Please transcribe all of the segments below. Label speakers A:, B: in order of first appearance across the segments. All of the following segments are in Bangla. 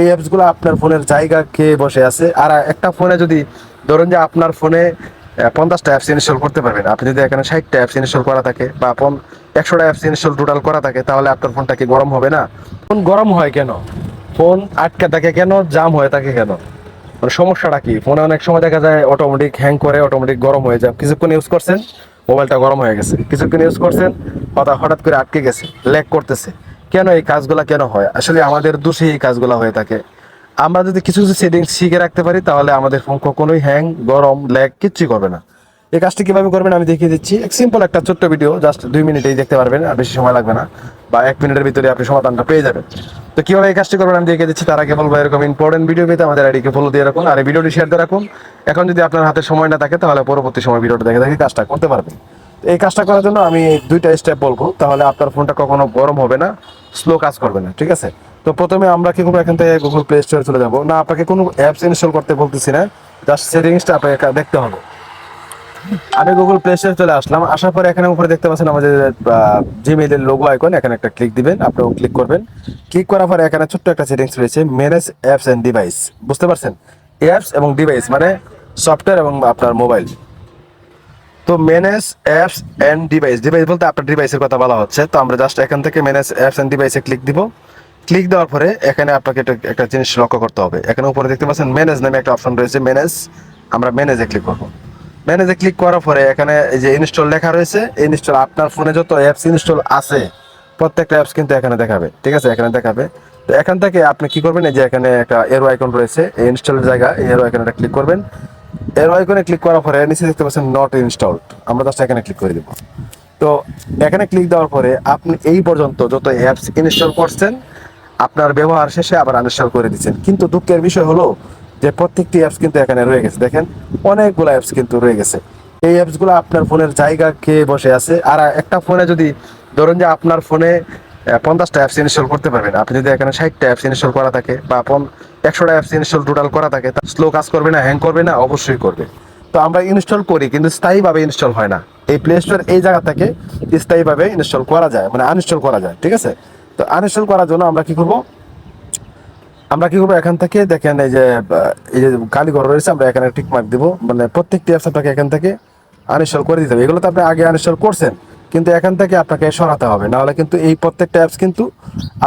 A: এই অ্যাপসগুলো আপনার ফোনের জায়গা খেয়ে বসে আছে? আর একটা ফোনে যদি ধরুন যে আপনার ফোনে পঞ্চাশটা অ্যাপস ইনস্টল করতে পারবেন। আপনি যদি এখানে ষাটটা অ্যাপস ইনস্টল করা থাকে বা একশোটা অ্যাপস ইনস্টল টোটাল করা থাকে, তাহলে আপনার ফোনটা কি গরম হবে না? ফোন গরম হয় কেন? ফোন আটকে থাকে কেন? জাম হয়ে থাকে কেন? মানে সমস্যাটা কি? ফোনে অনেক সময় দেখা যায় অটোমেটিক হ্যাং করে অটোমেটিক গরম হয়ে যায়। কিছুক্ষণ ইউজ করছেন মোবাইলটা গরম হয়ে গেছে। কিছুক্ষণ ইউজ করছেন হঠাৎ হঠাৎ করে আটকে গেছে ল্যাগ করতেছে। কেন এই কাজগুলা কেন হয়? আসলে আমাদের দোষে এই কাজগুলা হয়ে থাকে। আমরা যদি কিছু কিছু সেটিংস শিখে রাখতে পারি, তাহলে আমাদের ফোন কখনোই হ্যাং গরম ল্যাগ কিচ্ছুই করবে না। এই কাজটি কীভাবে করবেন আমি দেখিয়ে দিচ্ছি। এক সিম্পল একটা ছোট্ট ভিডিও জাস্ট দুই মিনিটেই দেখতে পারবেন, আর বেশি সময় লাগবে না, বা এক মিনিটের ভিতরে আপনি সমাধানটা পেয়ে যাবেন। তো কীভাবে এই কাজটি করবেন আমি দেখিয়ে দিচ্ছি, তার আগে বলব এরকম ইম্পর্টেন্ট ভিডিও পেতে আমাদের আইডিকে ফলো দিয়ে রাখুন, আর এই ভিডিওটি শেয়ার দিয়ে রাখুন। এখন যদি আপনার হাতে সময় না থাকে, তাহলে পরবর্তী সময় ভিডিওটা দেখে দেখে কাজটা করতে পারবেন। এই কাজটা করার জন্য আমি দুইটা স্টেপ বলব। তাহলে আপনার ফোনটা কখনো গরম হবে না স্লো কাজ করবে না, ঠিক আছে? তো প্রথমে আমরা কি করব? এখান থেকে গুগল প্লে স্টোরে চলে যাব। না, আপনাকে কোনো অ্যাপস ইনস্টল করতে বলতেছি না জাস্ট সেটিংসটা আপনাকে দেখতে হবে। আমি গুগল প্লে স্টোরে চলে আসলাম। আসার পরে এখানে উপরে দেখতে পাচ্ছেন আমাদের জিমেইলের লোগো আইকন এখানে একটা ক্লিক দিবেন, আপনিও ক্লিক করবেন। ক্লিক করার পরে এখানে ছোট্ট একটা সেটিংস রয়েছে ম্যানেজ অ্যাপস অ্যান্ড ডিভাইস বুঝতে পারছেন? অ্যাপস এবং ডিভাইস মানে সফটওয়্যার এবং আপনার মোবাইল তো manage apps and device device বলতে আপনার ডিভাইসের কথা বলা হচ্ছে। তো আমরা জাস্ট এখান থেকে ম্যানেজ অ্যাপস এন্ড ডিভাইসে ক্লিক দিব। ক্লিক দেওয়ার পরে এখানে আপনাকে একটা একটা জিনিস লক্ষ্য করতে হবে। এখানে উপরে দেখতে পাচ্ছেন ম্যানেজ নামে একটা অপশন রয়েছে ম্যানেজ আমরা ম্যানেজে ক্লিক করব। ম্যানেজে ক্লিক করার পরে এখানে যে ইনস্টল লেখা রয়েছে ইনস্টল আপনার ফোনে যত অ্যাপস ইনস্টল আছে, প্রত্যেকটা অ্যাপস কিন্তু এখানে দেখাবে। ঠিক আছে? এখানে দেখাবে। তো এখান থেকে আপনি কি করবেন? এই যে এখানে একটা এরো আইকন রয়েছে। এই ইনস্টলের জায়গা এই এরো আইকনটা ক্লিক করবেন। এরো আইকনে ক্লিক করার পরে নিচে দেখতে পাচ্ছেন নট ইনস্টলড আমরা জাস্ট এখানে ক্লিক করে দিব। তো এখানে ক্লিক দেওয়ার পরে আপনি এই পর্যন্ত যত অ্যাপস ইনস্টল করছেন, আপনার ব্যবহার শেষে আবার আনস্টল করে দিচ্ছেন। কিন্তু দুঃখের বিষয় হলো যে প্রত্যেকটি অ্যাপস কিন্তু এখানে রয়ে গেছে। দেখেন, অনেকগুলো অ্যাপস কিন্তু রয়ে গেছে। এই অ্যাপসগুলো আপনার ফোনের জায়গা খেয়ে বসে আছে? আর একটা ফোনে যদি, ধরুন যে আপনার ফোনে পঞ্চাশটা অ্যাপস ইনস্টল করতে পারবেন। আপনি যদি এখানে ষাটটা অ্যাপস ইনস্টল করা থাকে বা একশোটা অ্যাপস ইনস্টল টোটাল করা থাকে, তা স্লো কাজ করবে না হ্যাং করবে না, অবশ্যই করবে। তো আমরা ইনস্টল করি, কিন্তু স্থায়ীভাবে ইনস্টল হয় না। এই প্লে স্টোর এই জায়গা থেকে স্থায়ীভাবে ইনস্টল করা যায় মানে আনইনস্টল করা যায়, ঠিক আছে? তো আনইনস্টল করার জন্য আমরা কি করব? আমরা কি করব এখান থেকে? দেখেন এই যে এই যে কালি ঘর রয়েছে, আমরা এখানে টিক মার্ক দিব। মানে প্রত্যেকটি অ্যাপস আপনাকে এখান থেকে আনইনস্টল করে দিতে হবে। এগুলো তো আপনি আগে আনইনস্টল করছেন। কিন্তু এখান থেকে আপনাকে সরাতে হবে। নাহলে কিন্তু এই প্রত্যেকটা অ্যাপস কিন্তু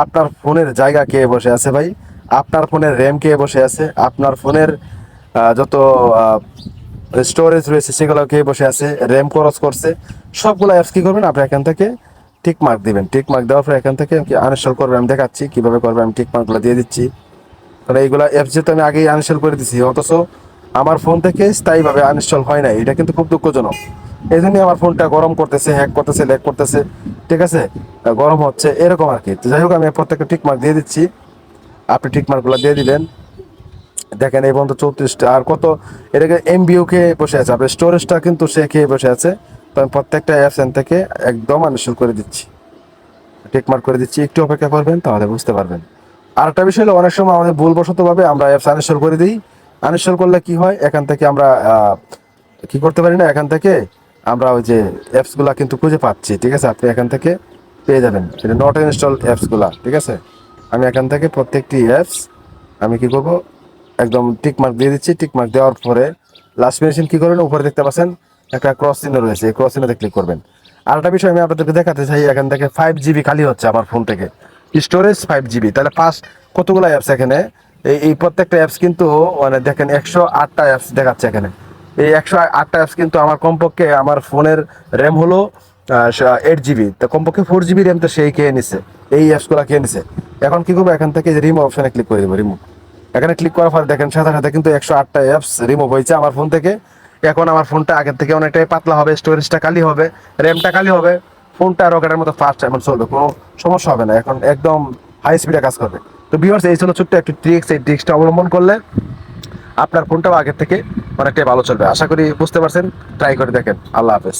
A: আপনার ফোনের জায়গা কে বসে আছে ভাই? আপনার ফোনের র্যাম কে বসে আছে, আপনার ফোনের যত স্টোরেজ রয়েছে সেগুলো কে বসে আছে র্যাম খরচ করছে, সবগুলো অ্যাপস কি করবেন? আপনি এখান থেকে টিক মার্ক দিবেন। টিক মার্ক দেওয়ার পরে এখান থেকে আনইনস্টল করবেন, আমি দেখাচ্ছি কীভাবে করবেন, আমি টিক মার্কগুলো দিয়ে দিচ্ছি। কারণ এইগুলা অ্যাপস যেহেতু আমি আগেই আনইনস্টল করে দিছি, অথচ আমার ফোন থেকে স্থায়ীভাবে আনইনস্টল হয় না এটা কিন্তু খুব দুঃখজনক। এই জন্যই আমার ফোনটা গরম করতেছে হ্যাক করতেছে ল্যাক করতেছে। ঠিক আছে? গরম হচ্ছে, এরকম আর কি যাই হোক, আমি প্রত্যেকটা টিক মার্ক দিয়ে দিচ্ছি। আপনি টিক মার্কগুলো দিয়ে দিবেন। দেখেন এই পর্যন্ত চৌত্রিশটা। আর কত? এটাকে এমবিও খেয়ে বসে আছে? আপনার স্টোরেজটা কিন্তু সে খেয়ে বসে আছে? তো আমি প্রত্যেকটা অ্যাপস থেকে একদম আনইনস্টল করে দিচ্ছি। টিক মার্ক করে দিচ্ছি। একটু অপেক্ষা করবেন, তাহলে বুঝতে পারবেন। আর একটা বিষয় হলো, অনেক সময় আমাদের ভুলবশতভাবে আমরা অ্যাপস আনইনস্টল করে দিই। আনইনস্টল করলে কি হয়? এখান থেকে আমরা কি করতে পারি না? এখান থেকে আমরা ওই যে অ্যাপসগুলা কিন্তু খুঁজে পাচ্ছি, ঠিক আছে? আপনি এখান থেকে পেয়ে যাবেন। এটা নট ইনস্টল অ্যাপসগুলা ঠিক আছে? আমি এখান থেকে প্রত্যেকটি অ্যাপস আমি কি করব? একদম টিক মার্ক দিয়ে দিচ্ছি। টিক মার্ক দেওয়ার পরে লাস্ট মেশিন কি করবেন? উপরে দেখতে পাচ্ছেন একটা ক্রস চিহ্ন রয়েছে। এই ক্রস চিহ্নতে ক্লিক করবেন। আর একটা বিষয় আমি আপনাদেরকে দেখাতে চাই, এখান থেকে ফাইভ জিবি খালি হচ্ছে আমার ফোন থেকে। স্টোরেজ ফাইভ জিবি তাহলে পাঁচ কতগুলো অ্যাপস এখানে? এই প্রত্যেকটা অ্যাপস কিন্তু মানে দেখেন একশো আটটা অ্যাপস দেখাচ্ছে এখানে। এই একশো আটটা অ্যাপস কিন্তু আমার কমপক্ষে আমার ফোনের র্যাম হলো এইট জিবি তো কমপক্ষে ফোর জিবি র্যাম তো সেই খেয়ে নিছে, এই অ্যাপসগুলো খেয়ে নিছে। এখন কি করব? এখান থেকে রিমুভ অপশানে ক্লিক করে দেবো রিমুভ এখানে ক্লিক করার পরে দেখেন সাথে সাথে কিন্তু একশো আটটা অ্যাপস রিমুভ হয়েছে আমার ফোন থেকে। এখন আমার ফোনটা আগের থেকে অনেকটাই পাতলা হবে স্টোরেজটা খালি হবে র্যামটা খালি হবে ফোনটা রকেটের মতো ফাস্ট এখন চলবে, কোনো সমস্যা হবে না, এখন একদম হাই স্পিডে কাজ করবে। তো ভিউয়ার্স এই ছিল ছোট্ট একটি ট্রিক্স এই ট্রিক্সটা অবলম্বন করলে আপনার ফোনটাও আগের থেকে অনেকটাই ভালো চলবে। আশা করি বুঝতে পারছেন। ট্রাই করে দেখেন। আল্লাহ হাফেজ।